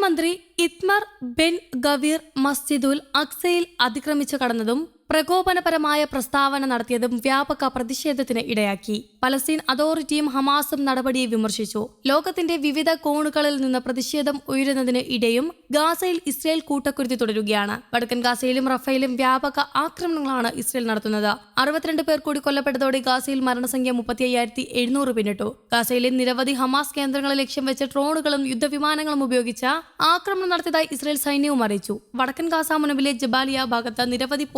മന്ത്രി ഇത്മർ Ben Gvir മസ്ജിദുൽ അക്സയിൽ അതിക്രമിച്ചു കടന്നതും പ്രകോപനപരമായ പ്രസ്താവന നടത്തിയതും വ്യാപക പ്രതിഷേധത്തിന് ഇടയാക്കി. പലസ്തീൻ അതോറിറ്റിയും ഹമാസും നടപടിയെ വിമർശിച്ചു. ലോകത്തിന്റെ വിവിധ കോണുകളിൽ നിന്ന് പ്രതിഷേധം ഉയരുന്നതിന് ഇടയും ഗാസയിൽ ഇസ്രയേൽ കൂട്ടക്കുരുതി തുടരുകയാണ്. വടക്കൻ ഗാസയിലും റഫേലും വ്യാപക ആക്രമണങ്ങളാണ് ഇസ്രയേൽ നടത്തുന്നത്. അറുപത്തിരണ്ട് പേർ കൂടി കൊല്ലപ്പെട്ടതോടെ ഗാസയിൽ മരണസംഖ്യ മുപ്പത്തി അയ്യായിരത്തി എഴുന്നൂറ് പിന്നിട്ടു. ഗാസയിലെ നിരവധി ഹമാസ് കേന്ദ്രങ്ങളെ ലക്ഷ്യം വെച്ച് ഡ്രോണുകളും യുദ്ധവിമാനങ്ങളും ഉപയോഗിച്ച ആക്രമണം നടത്തിയതായി ഇസ്രയേൽ സൈന്യവും അറിയിച്ചു. വടക്കൻ ഗാസ മുനമ്പിലെ ജബാലിയ ഭാഗത്ത് നിരവധി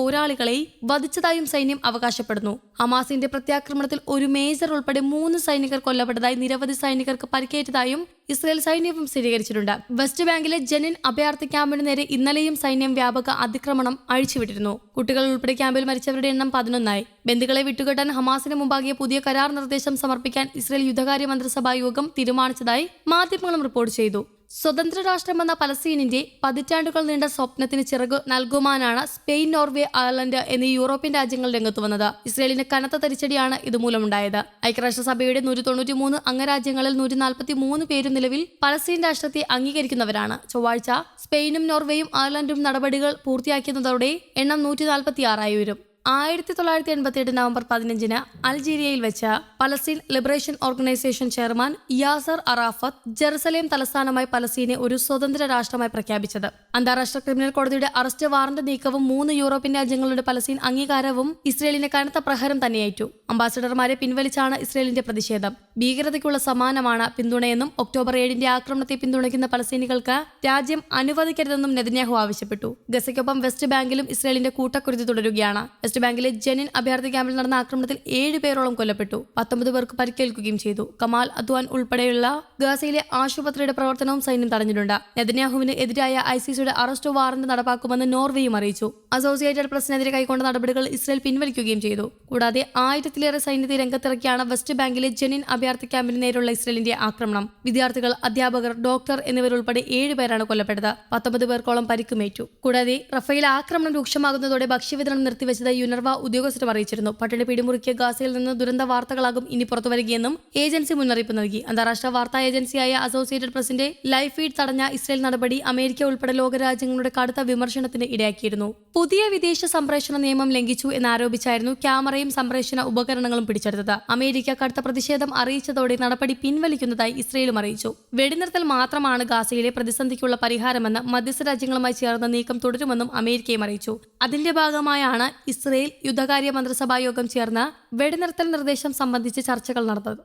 പോരാളികളെ വധിച്ചതായും സൈന്യം അവകാശപ്പെടുന്നു. ഹമാസിന്റെ പ്രത്യാക്രമണത്തിൽ ഒരു മേജർ ഉൾപ്പെടെ മൂന്ന് സൈനികർ കൊല്ലപ്പെട്ടതായി നിരവധി സൈനികർക്ക് പരിക്കേറ്റതായും ഇസ്രയേൽ സൈന്യവും സ്ഥിരീകരിച്ചിട്ടുണ്ട്. വെസ്റ്റ് ബാങ്കിലെ ജനിൻ അഭയാർത്ഥി ക്യാമ്പിന് നേരെ ഇന്നലെയും സൈന്യം വ്യാപക അതിക്രമണം അഴിച്ചുവിട്ടിരുന്നു. കുട്ടികൾ ഉൾപ്പെടെ ക്യാമ്പിൽ മരിച്ചവരുടെ എണ്ണം പതിനൊന്നായി. ബന്ധുക്കളെ വിട്ടുകെട്ടാൻ ഹമാസിന് മുമ്പാകിയ പുതിയ കരാർ നിർദ്ദേശം സമർപ്പിക്കാൻ ഇസ്രയേൽ യുദ്ധകാര്യ മന്ത്രിസഭാ യോഗം തീരുമാനിച്ചതായി മാധ്യമങ്ങളും റിപ്പോർട്ട് ചെയ്തു. സ്വതന്ത്ര രാഷ്ട്രമെന്ന പലസ്തീനിന്റെ പതിറ്റാണ്ടുകൾ നീണ്ട സ്വപ്നത്തിന് ചിറകു നൽകുവാനാണ് സ്പെയിൻ നോർവേ അയർലൻഡ് എന്നീ യൂറോപ്യൻ രാജ്യങ്ങൾ രംഗത്ത് വന്നത്. ഇസ്രയേലിന് കനത്ത തിരിച്ചടിയാണ് ഇതുമൂലമുണ്ടായത്. ഐക്യരാഷ്ട്രസഭയുടെ നൂറ്റി തൊണ്ണൂറ്റി മൂന്ന് അംഗരാജ്യങ്ങളിൽ നൂറ്റി നാൽപ്പത്തി മൂന്ന് പേരും നിലവിൽ പലസ്തീൻ രാഷ്ട്രത്തെ അംഗീകരിക്കുന്നവരാണ്. ചൊവ്വാഴ്ച സ്പെയിനും നോർവേയും അയർലൻഡും നടപടികൾ പൂർത്തിയാക്കുന്നതോടെ എണ്ണം നൂറ്റി നാൽപ്പത്തി ആറായി വരും ആയിരത്തി തൊള്ളായിരത്തി എൺപത്തി എട്ട് നവംബർ പതിനഞ്ചിന് അൾജീരിയയിൽ വെച്ച Palestine liberation organisation chairman Yasser Arafat Jerusalem തലസ്ഥാനമായി പലസ്തീനെ ഒരു സ്വതന്ത്ര രാഷ്ട്രമായി പ്രഖ്യാപിച്ചത്. അന്താരാഷ്ട്ര ക്രിമിനൽ കോടതിയുടെ അറസ്റ്റ് വാറന്റ് നീക്കവും മൂന്ന് യൂറോപ്യൻ രാജ്യങ്ങളുടെ പലസ്തീൻ അംഗീകാരവും ഇസ്രയേലിന് കനത്ത പ്രഹരം തന്നെയേറ്റു. അംബാസിഡർമാരെ പിൻവലിച്ചാണ് ഇസ്രയേലിന്റെ പ്രതിഷേധം. ഭീകരതയ്ക്കുള്ള സമാനമാണ് പിന്തുണയെന്നും ഒക്ടോബർ ഏഴിന്റെ ആക്രമണത്തെ പിന്തുണയ്ക്കുന്ന പലസ്തീനികൾക്ക് രാജ്യം അനുവദിക്കരുതെന്നും നെതന്യാഹു ആവശ്യപ്പെട്ടു. ഗസയ്ക്കൊപ്പം വെസ്റ്റ് ബാങ്കിലും ഇസ്രയേലിന്റെ കൂട്ടക്കുരുതി തുടരുകയാണ്. വെസ്റ്റ് ബാങ്കിലെ ജനിൻ അഭയാർത്ഥി ക്യാമ്പിൽ നടന്ന ആക്രമണത്തിൽ ഏഴ് പേരോളം കൊല്ലപ്പെട്ടു. പത്തൊമ്പത് പേർക്ക് പരിക്കേൽക്കുകയും ചെയ്തു. കമാൽ അദ്വാൻ ഉൾപ്പെടെയുള്ള ഗാസയിലെ ആശുപത്രിയുടെ പ്രവർത്തനവും സൈന്യം തടഞ്ഞിട്ടുണ്ട്. നെതന്യാഹുവിന് എതിരായ ഐ സി സിയുടെ അറസ്റ്റ് വാറന്റ് നടപ്പാക്കുമെന്ന് നോർവേയും അറിയിച്ചു. അസോസിയേറ്റഡ് പ്രസിനെതിരെ കൈക്കൊണ്ട നടപടികൾ ഇസ്രയേൽ പിൻവലിക്കുകയും ചെയ്തു. കൂടാതെ ആയിരത്തിലേറെ സൈന്യത്തെ രംഗത്തിറക്കിയാണ് വെസ്റ്റ് ബാങ്കിലെ ജനിൻ അഭയാർത്ഥി ക്യാമ്പിന് നേരെയുള്ള ഇസ്രയേലിന്റെ ആക്രമണം. വിദ്യാർത്ഥികൾ അധ്യാപകർ ഡോക്ടർ എന്നിവരുൾപ്പെടെ ഏഴ് പേരാണ് കൊല്ലപ്പെട്ടത്. പത്തൊമ്പത് പേർക്കോളം പരിക്കുമേറ്റു. കൂടാതെ റഫേൽ ആക്രമണം രൂക്ഷമാകുന്നതോടെ ഭക്ഷ്യവിതരണം നിർത്തിവെച്ചതായി യുനർവ ഉദ്യോഗസ്ഥരും അറിയിച്ചിരുന്നു. പട്ടിണി പിടിമുറുക്കിയ ഗാസയിൽ നിന്ന് ദുരന്ത വാർത്തകളാകും ഇനി പുറത്തുവരികയെന്നും ഏജൻസി മുന്നറിയിപ്പ് നൽകി. അന്താരാഷ്ട്ര വാർത്താ ഏജൻസിയായ അസോസിയേറ്റഡ് പ്രസിന്റെ ലൈഫ് ഫീഡ് തടഞ്ഞ ഇസ്രയേൽ നടപടി അമേരിക്ക ഉൾപ്പെടെ ലോകരാജ്യങ്ങളുടെ കടുത്ത വിമർശനത്തിന് ഇടയാക്കിയിരുന്നു. പുതിയ വിദേശ സംപ്രേഷണ നിയമം ലംഘിച്ചു എന്നാരോപിച്ചായിരുന്നു ക്യാമറയും സംപ്രേഷണ ഉപകരണങ്ങളും പിടിച്ചെടുത്തത്. അമേരിക്ക കടുത്ത പ്രതിഷേധം അറിയിച്ചതോടെ നടപടി പിൻവലിക്കുന്നതായി ഇസ്രയേലും അറിയിച്ചു. വെടിനിർത്തൽ മാത്രമാണ് ഗാസയിലെ പ്രതിസന്ധിക്കുള്ള പരിഹാരമെന്ന് മധ്യസ്ഥ രാജ്യങ്ങളുമായി ചേർന്ന നീക്കം തുടരുമെന്നും അമേരിക്കയും അറിയിച്ചു. അതിന്റെ ഭാഗമായാണ് ഇസ്രയേൽ യുദ്ധകാര്യ മന്ത്രിസഭാ യോഗം ചേർന്ന് വെടിനിർത്തൽ നിർദ്ദേശം സംബന്ധിച്ച് ചർച്ചകൾ നടന്നത്.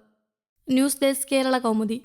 News desk Kerala Kaumudi.